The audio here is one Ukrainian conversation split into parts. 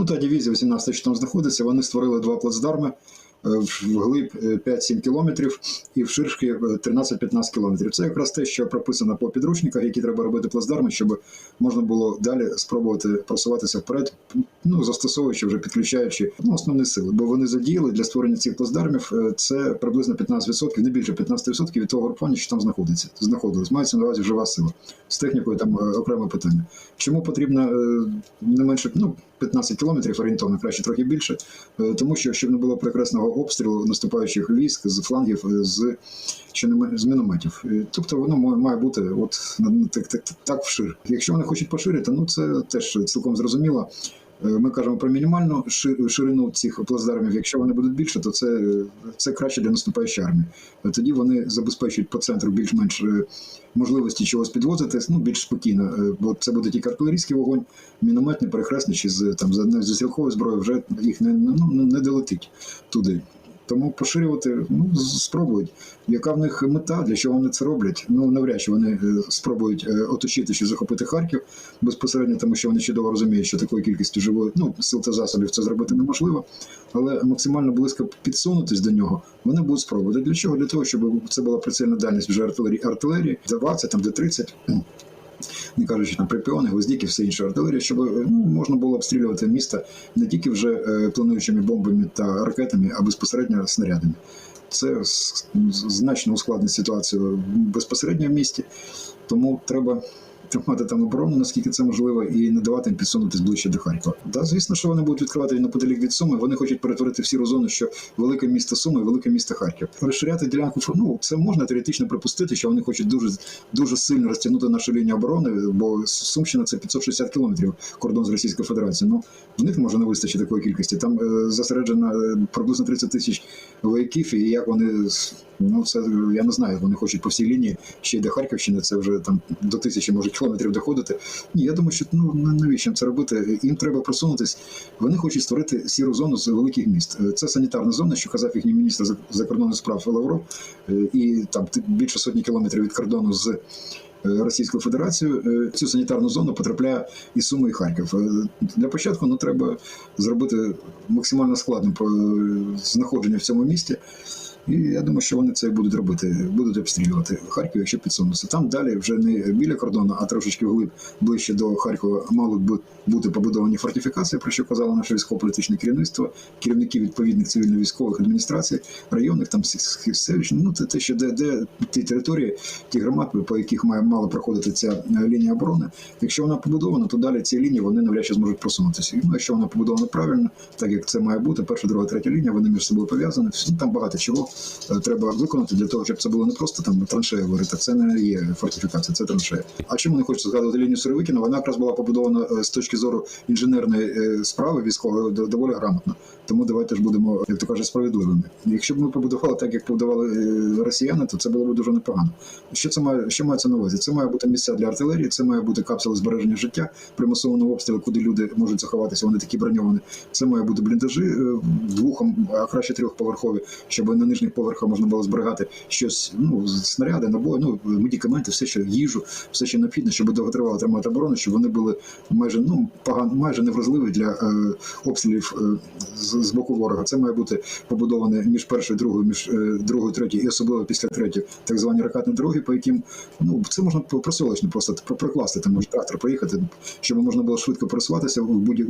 Ну, та дивізія 18 що там знаходиться, вони створили два плацдарми вглиб е, 5-7 кілометрів і вширшки е, 13-15 кілометрів. Це якраз те, що прописано по підручниках, які треба робити плацдарми, щоб можна було далі спробувати просуватися вперед, ну застосовуючи вже підключаючи ну, основні сили. Бо вони задіяли для створення цих плацдармів е, це приблизно 15%, не більше 15% від того групування, що там знаходиться. Знаходились. Мається на увазі жива сила. З технікою там е, окреме питання. Чому потрібно е, не менше ну, 15 кілометрів орієнтовно, краще трохи більше, Е, тому що щоб не було прекрасного обстрілу наступаючих військ з флангів е, з з мінометів. Е, Тобто воно ма- має бути от так, так, так вшир. Якщо вони хочуть поширити, ну це теж цілком зрозуміло. Е, Ми кажемо про мінімальну ши- ширину цих плацдармів. Якщо вони будуть більше, то це, це краще для наступаючої армії. Е, Тоді вони забезпечують по центру більш-менш е, можливості чогось підвозити, ну більш спокійно, бо це буде тільки артилерійський вогонь, мінометний, перехресний чи з там з навіть зі стрілкової зброї вже їх не, ну, не долетить туди. Тому поширювати ну, спробують. Яка в них мета, для чого вони це роблять? Ну навряд чи вони е, спробують е, оточити чи захопити Харків безпосередньо, тому що вони чудово розуміють, що такою кількістю живої ну, сил та засобів це зробити неможливо, але максимально близько підсунутись до нього вони будуть спробувати. Для чого? Для того, щоб це була прицільна дальність вже артилерії, артилерії, Д-20, там Д-30, не кажучи там припіони, гвоздіки, все інше артилерія, щоб е, ну, можна було обстрілювати місто не тільки вже е, плануючими бомбами та ракетами, а безпосередньо снарядами. Це значно ускладнить ситуацію безпосередньо в місті, тому треба тримати там оборону, наскільки це можливо, і не давати їм підсунутися ближче до Харкова. Да, звісно, що вони будуть відкривати неподалік від Суми. Вони хочуть перетворити всі зону, що велике місто Суми, велике місто Харків. Розширяти ділянку ну, це можна теоретично припустити, що вони хочуть дуже дуже сильно розтягнути нашу лінію оборони, бо Сумщина це 560 кілометрів кордон з Російською Федерацією. Ну в них може не вистачити такої кількості. Там е, зосереджено е, приблизно 30 тисяч вояків, і як вони ну це я не знаю, вони хочуть по всій лінії ще й до Харківщини. Це вже там до тисячі може кілометрів доходити. Ні, я думаю, що ну навіщо це робити? Їм треба просунутись. Вони хочуть створити сіру зону з великих міст. Е, Це санітарна зона, що казав їхній міністр закордонних справ Лавров, Е, і там більше сотні кілометрів від кордону з. е, Російською Федерацією цю санітарну зону потрапляє і Суми, і Харків. Для початку ну, треба зробити максимально складним е, знаходження в цьому місті. І я думаю, що вони це будуть робити, будуть обстрілювати Харків, якщо підсунуться. Там далі вже не біля кордону, а трошечки вглиб ближче до Харкова мали б бути побудовані фортифікації, про що казало наше військово-політичне керівництво, керівники відповідних цивільно-військових адміністрацій, районних там селищ. Ну це те, що де, де ті території, ті громади, по яких має мала проходити ця е, лінія оборони. Якщо вона побудована, то далі ці лінії вони навряд чи зможуть просунутися. Ну, якщо вона побудована правильно, так як це має бути, перша, друга, третя лінія, вони між собою пов'язані. Ну, Там багато чого треба виконати для того, щоб це було не просто там траншея говорити. Це не є фортифікація, це траншея. А чому не хочеться згадувати лінію Сировикіна? Вона якраз була побудована е, з точки зору інженерної е, справи військової доволі грамотно. Тому давайте ж будемо, як то кажуть, справедливими. Якщо б ми побудували так, як побудували е, росіяни, то це було б дуже непогано. Що це має що мається на увазі? Це має бути місця для артилерії, це має бути капсули збереження життя, примусового обстрілу, куди люди можуть заховатися. Вони такі броньовані. Це має бути бліндажі е, двох, а краще трьохповерхові, щоб на нижніх поверхах можна було зберігати щось, ну снаряди, набої, ну медикаменти, все що їжу, все що необхідно, щоб довготривало тримати оборону, щоб вони були майже ну погано, майже невразливі для е, обстрілів е, з, з боку ворога. Це має бути побудоване між першою, другою, між е, другою, третьою і особливо після третьої, так звані ракетні дороги, по яким ну це можна по- просто про- прокласти. Там може трактор проїхати, щоб можна було швидко просуватися в будь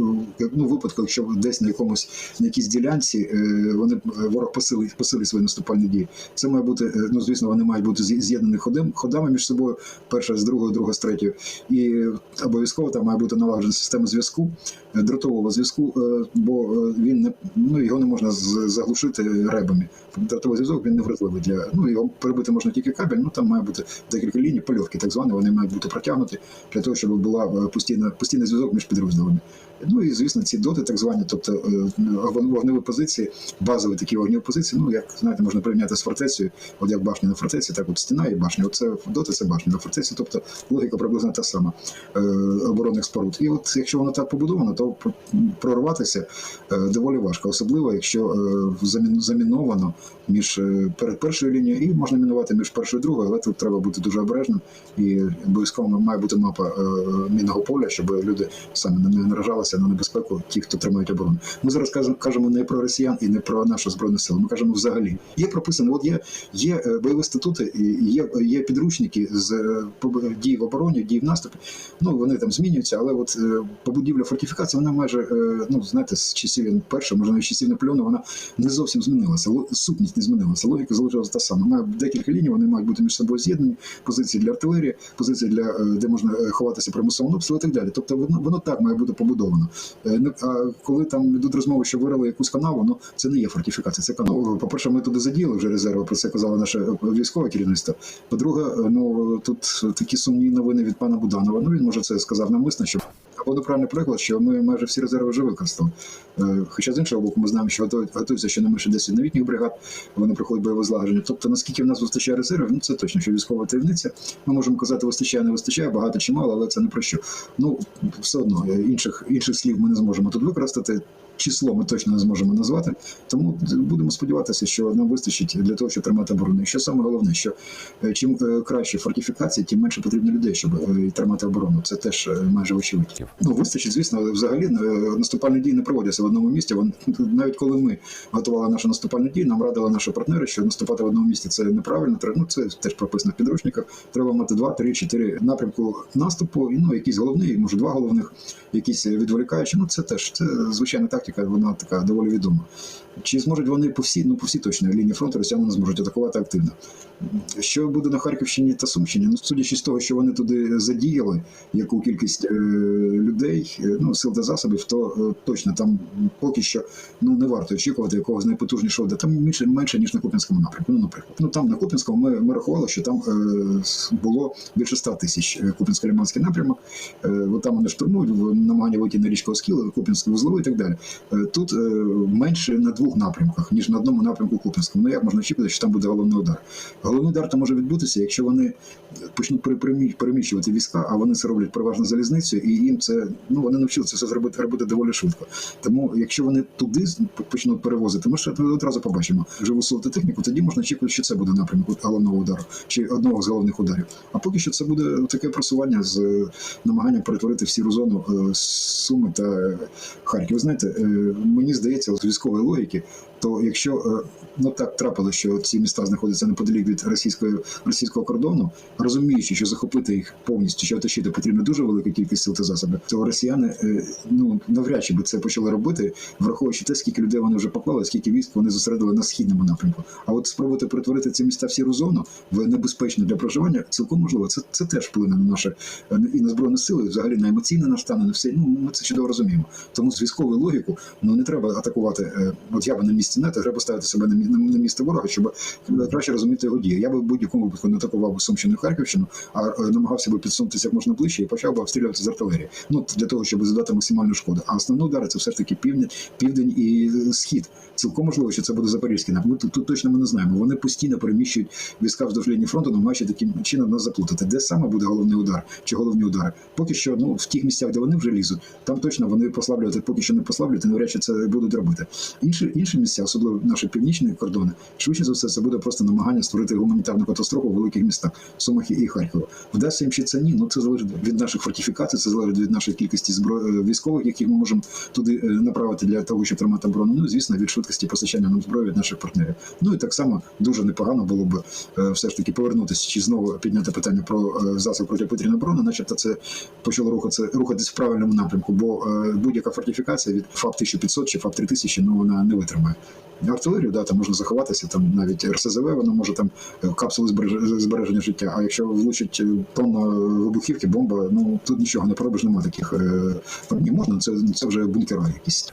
ну, випадку, якщо десь на якомусь на якійсь ділянці е, вони е, ворог посилить посилить свої наступальні дії. Це має бути, е, ну звісно, вони мають бути з'є- з'єднані ходами між собою, перша з другою, друга з третьою. І обов'язково там має бути налагоджена система зв'язку, е, дротового зв'язку, е, бо він не ну його не можна заглушити ребами. Дротовий зв'язок він не вразливий для ну його перебити можна тільки кабель. Ну там має бути декілька ліній, польотки, так звані, вони мають бути протягнуті для того, щоб була постійна постійний зв'язок між підрозділами. Ну і звісно, ці доти, так звані, тобто е, вогневі позиції, базові такі вогневі позиції. Ну як знаєте, можна порівняти з фортецею, от як башня на фортеці, так от стіна і башня. Оце доти це башня на фортеці. Тобто логіка приблизно та сама е, оборонних споруд. І от якщо воно так побудовано, то прорватися е, доволі важко, особливо якщо замін- заміновано між перед першою лінією і можна мінувати між першою і другою, але тут треба бути дуже обережним і обов'язково має бути мапа мінного поля, щоб люди самі не наражалися налаштувалися на небезпеку ті, хто тримають оборону. Ми зараз кажемо, не про росіян і не про нашу збройну силу. Ми кажемо взагалі. Є прописано, от є, є е, бойові статути, є, є підручники з е, дій в обороні, дій в наступі. Ну вони там змінюються, але от е, побудівля фортифікації, вона майже ну знаєте, з часів першого, може навіть часів Наполеона, вона не зовсім змінилася. Сутність не змінилася. Логіка залишилася та сама. Має декілька ліній, вони мають бути між собою з'єднані. Позиції для артилерії, позиції для де можна ховатися примусового обстрілу і так далі. Тобто воно воно так має бути побудовано. Е, не- А коли там йдуть розмови, що вирили якусь канаву, ну це не є фортифікація, це канава. По перше, ми туди задіяли вже резерви. Про це казало наше е, військове керівництво. По-друге, е, ну тут такі сумні новини від пана Буданова. Ну він може це сказав навмисно, щоб або неправильний приклад, що ми майже всі резерви вже використали. Е, Хоча з іншого боку, ми знаємо, що готуються ще не менше 10 новітніх бригад, вони проходять бойове злагодження. Тобто, наскільки в нас вистачає резервів, ну це точно, що військова таємниця. Ми можемо казати, вистачає, не вистачає, багато чи мало, але це не про що. Ну все одно е, інших інших слів ми не зможемо тут використати. Число ми точно не зможемо назвати, тому будемо сподіватися, що нам вистачить для того, щоб тримати оборону. І що саме головне, що е, чим е, краще фортифікації, тим менше потрібно людей, щоб е, тримати оборону. Це теж майже очевидь. Ну вистачить, звісно, але взагалі наступальні дії не проводяться в одному місці. Навіть коли ми готували наші наступальні дії, нам радили наші партнери, що наступати в одному місці це неправильно. Ну це теж прописано в підручниках. Треба мати два, три, чотири напрямку наступу. І ну якийсь головний, може два головних, якісь відволікаючі. Ну це теж це звичайна тактика. Вона така доволі відома. Чи зможуть вони по всій, ну по всій точно лінії фронту росіяни не зможуть атакувати активно. Що буде на Харківщині та Сумщині? Ну, судячи з того, що вони туди задіяли яку кількість е, людей, е, ну сил та засобів, то е, точно там поки що ну не варто очікувати якогось найпотужнішого, де там менше менше ніж на Куп'янському напрямку. Ну, наприклад, ну там на Куп'янському ми, ми рахували, що там е, було більше 100 тисяч е, Куп'янсько-Лиманський напрямок. Е, там вони штурмують в намагання вийти на річку Оскіл, Куп'янський вузловий і так далі. Е, Тут е, менше на двох напрямках, ніж на одному напрямку Куп'янському. Ну як можна очікувати, що там буде головний удар? Головний удар то може відбутися, якщо вони почнуть пере- переміщувати війська, а вони це роблять переважно залізницею, і їм це ну вони навчилися це зробити робити доволі швидко. Тому якщо вони туди почнуть перевозити, ми ще одразу побачимо живу силу та техніку. Тоді можна очікувати, що це буде напрямок головного удару чи одного з головних ударів. А поки що це буде таке просування з намаганням перетворити в сіру зону е, Суми та Харків. Ви знаєте, мені здається, з військової логіки, то якщо е, ну так трапилося, що ці міста знаходяться неподалік від російської російського кордону, розуміючи, що захопити їх повністю, що оточити потрібна дуже велика кількість сил та засобів, то росіяни е, ну навряд чи би це почали робити, враховуючи те, скільки людей вони вже поклали, скільки військ вони зосередили на східному напрямку. А от спробувати перетворити ці міста в сіру зону в небезпечну для проживання, цілком можливо. Це це теж вплине на наше е, і на збройні сили, і взагалі на емоційне на все. Ну ми це чудово розуміємо. Тому з військовою логіку ну не треба атакувати. е, От я би на місці НАТО, треба ставити себе на, місце ворога, щоб краще розуміти його дії. Я би в будь-якому випадку не атакував Сумщину і Харківщину, а е, намагався би підсунутися як можна ближче і почав би обстрілювати з артилерії. Ну для того, щоб задати максимальну шкоду. А основні удари це все ж таки південь, південь і е, схід. Цілком можливо, що це буде запорізький напрямок. Тут, тут точно ми не знаємо. Вони постійно переміщують війська вздовж лінії фронту, намагаючи таким чином нас заплутати. Де саме буде головний удар чи головні удари? Поки що, ну в тих місцях, де вони вже лізуть, там точно вони послаблювати, поки що не послаблюють, і навряд чи це будуть робити. Інші інші місця, особливо наші північні кордони, швидше за все, це буде просто намагання створити гуманітарну катастрофу в великих містах Сумах і Харкова. Вдасться їм чи це ні? Ну це залежить від наших фортифікацій, це залежить від нашої кількості зброї військових, яких ми можемо туди е, направити для того, щоб тримати оборону. Ну і звісно, від швидкості постачання нам зброї від наших партнерів. Ну і так само дуже непогано було б е, все ж таки повернутися чи знову підняти питання про е, засоб протиповітряної оборони, начебто це почало рухатися рухатись в правильному напрямку, бо е, будь-яка фортифікація від ФАП 1500 чи ФАП 3000, ну вона не витримає. Артилерію, да, там можна заховатися, там навіть РСЗВ, воно може там е, капсули збереж- збереження життя. А якщо влучить е, тонна вибухівки, бомба, ну тут нічого не поробиш, немає таких. Е, можна, це, це вже бункера якісь.